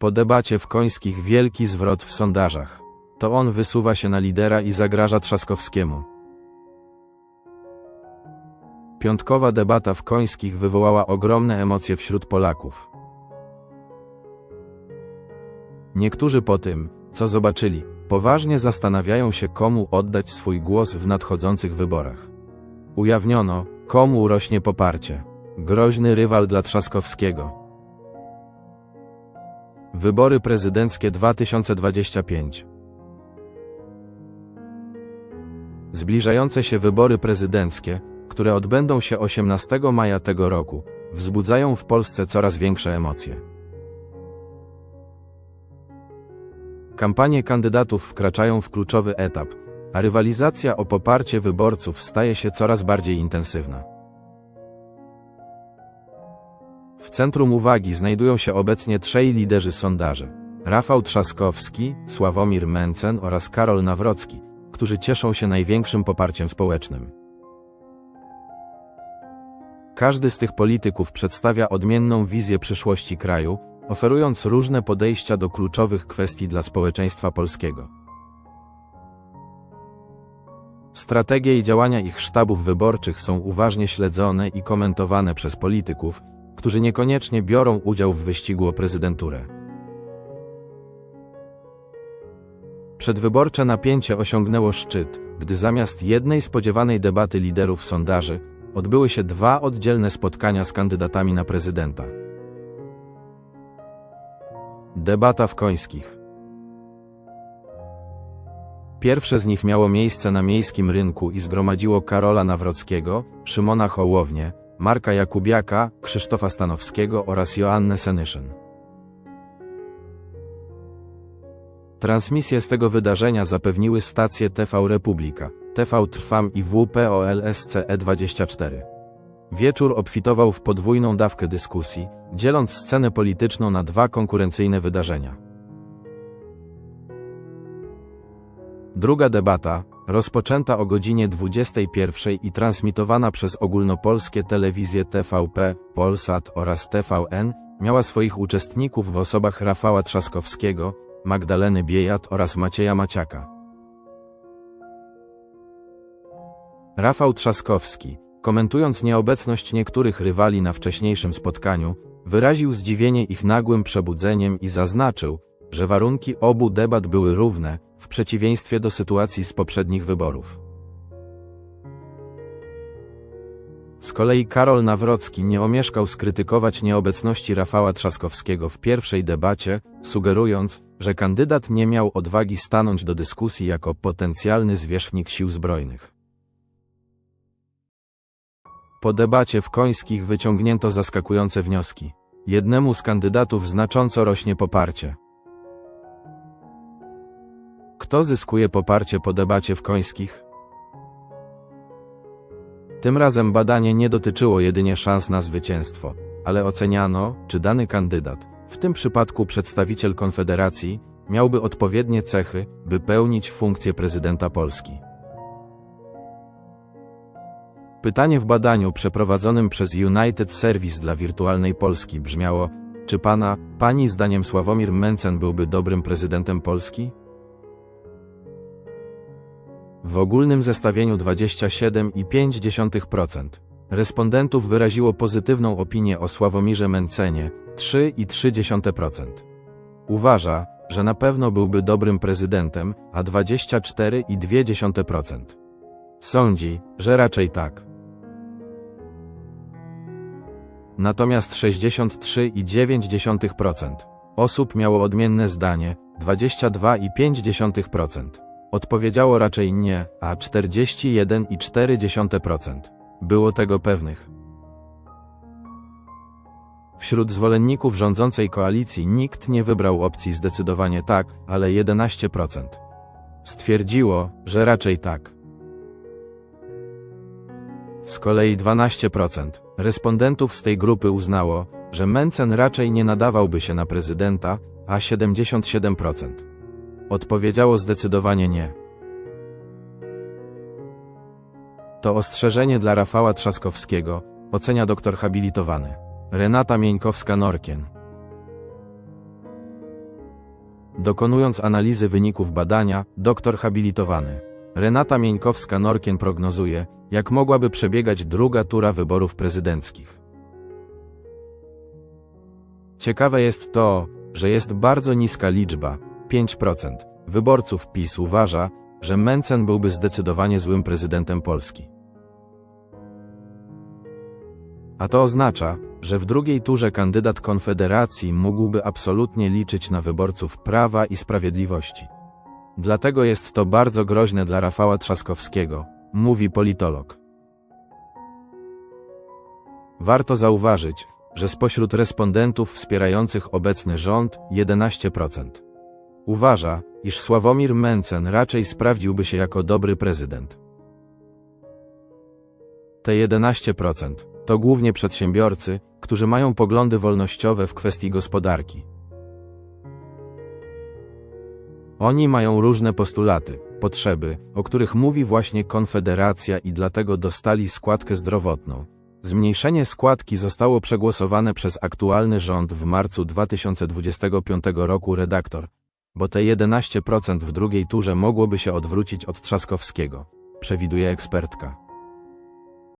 Po debacie w Końskich wielki zwrot w sondażach. To on wysuwa się na lidera i zagraża Trzaskowskiemu. Piątkowa debata w Końskich wywołała ogromne emocje wśród Polaków. Niektórzy po tym, co zobaczyli, poważnie zastanawiają się, komu oddać swój głos w nadchodzących wyborach. Ujawniono, komu rośnie poparcie. Groźny rywal dla Trzaskowskiego. Wybory prezydenckie 2025 Zbliżające się wybory prezydenckie, które odbędą się 18 maja tego roku, wzbudzają w Polsce coraz większe emocje. Kampanie kandydatów wkraczają w kluczowy etap, a rywalizacja o poparcie wyborców staje się coraz bardziej intensywna. W centrum uwagi znajdują się obecnie trzej liderzy sondaży: Rafał Trzaskowski, Sławomir Mencen oraz Karol Nawrocki, którzy cieszą się największym poparciem społecznym. Każdy z tych polityków przedstawia odmienną wizję przyszłości kraju, oferując różne podejścia do kluczowych kwestii dla społeczeństwa polskiego. Strategie i działania ich sztabów wyborczych są uważnie śledzone i komentowane przez polityków, którzy niekoniecznie biorą udział w wyścigu o prezydenturę. Przedwyborcze napięcie osiągnęło szczyt, gdy zamiast jednej spodziewanej debaty liderów sondaży, odbyły się dwa oddzielne spotkania z kandydatami na prezydenta. Debata w Końskich Pierwsze z nich miało miejsce na miejskim rynku i zgromadziło Karola Nawrockiego, Szymona Hołownię, Marka Jakubiaka, Krzysztofa Stanowskiego oraz Joannę Senyszyn. Transmisję z tego wydarzenia zapewniły stacje TV Republika, TV Trwam i WPOLSCE24. Wieczór obfitował w podwójną dawkę dyskusji, dzieląc scenę polityczną na dwa konkurencyjne wydarzenia. Druga debata, rozpoczęta o godzinie 21 i transmitowana przez ogólnopolskie telewizje TVP, Polsat oraz TVN, miała swoich uczestników w osobach Rafała Trzaskowskiego, Magdaleny Biejat oraz Macieja Maciaka. Rafał Trzaskowski, komentując nieobecność niektórych rywali na wcześniejszym spotkaniu, wyraził zdziwienie ich nagłym przebudzeniem i zaznaczył, że warunki obu debat były równe, w przeciwieństwie do sytuacji z poprzednich wyborów. Z kolei Karol Nawrocki nie omieszkał skrytykować nieobecności Rafała Trzaskowskiego w pierwszej debacie, sugerując, że kandydat nie miał odwagi stanąć do dyskusji jako potencjalny zwierzchnik sił zbrojnych. Po debacie w Końskich wyciągnięto zaskakujące wnioski. Jednemu z kandydatów znacząco rośnie poparcie. Kto zyskuje poparcie po debacie w Końskich? Tym razem badanie nie dotyczyło jedynie szans na zwycięstwo, ale oceniano, czy dany kandydat, w tym przypadku przedstawiciel Konfederacji, miałby odpowiednie cechy, by pełnić funkcję prezydenta Polski. Pytanie w badaniu przeprowadzonym przez United Service dla Wirtualnej Polski brzmiało: Czy pana, pani zdaniem Sławomir Mencen byłby dobrym prezydentem Polski? W ogólnym zestawieniu 27,5% respondentów wyraziło pozytywną opinię o Sławomirze Mencenie 3,3%. Uważa, że na pewno byłby dobrym prezydentem, a 24,2%. Sądzi, że raczej tak. Natomiast 63,9% osób miało odmienne zdanie 22,5%. Odpowiedziało raczej nie, a 41,4% było tego pewnych. Wśród zwolenników rządzącej koalicji nikt nie wybrał opcji zdecydowanie tak, ale 11%. Stwierdziło, że raczej tak. Z kolei 12% respondentów z tej grupy uznało, że Mencen raczej nie nadawałby się na prezydenta, a 77% odpowiedziało zdecydowanie nie. To ostrzeżenie dla Rafała Trzaskowskiego, ocenia doktor habilitowany. Renata Mieńkowska-Norkien. dokonując analizy wyników badania, doktor habilitowany. Renata Mieńkowska-Norkien prognozuje, jak mogłaby przebiegać druga tura wyborów prezydenckich. Ciekawe jest to, że jest bardzo niska liczba 5% wyborców PiS uważa, że Mencen byłby zdecydowanie złym prezydentem Polski. A to oznacza, że w drugiej turze kandydat Konfederacji mógłby absolutnie liczyć na wyborców Prawa i Sprawiedliwości. Dlatego jest to bardzo groźne dla Rafała Trzaskowskiego, mówi politolog. Warto zauważyć, że spośród respondentów wspierających obecny rząd 11% uważa, iż Sławomir Mencen raczej sprawdziłby się jako dobry prezydent. Te 11% to głównie przedsiębiorcy, którzy mają poglądy wolnościowe w kwestii gospodarki. Oni mają różne postulaty, potrzeby, o których mówi właśnie Konfederacja i dlatego dostali składkę zdrowotną. Zmniejszenie składki zostało przegłosowane przez aktualny rząd w marcu 2025 roku redaktor, bo te 11% w drugiej turze mogłoby się odwrócić od Trzaskowskiego, przewiduje ekspertka.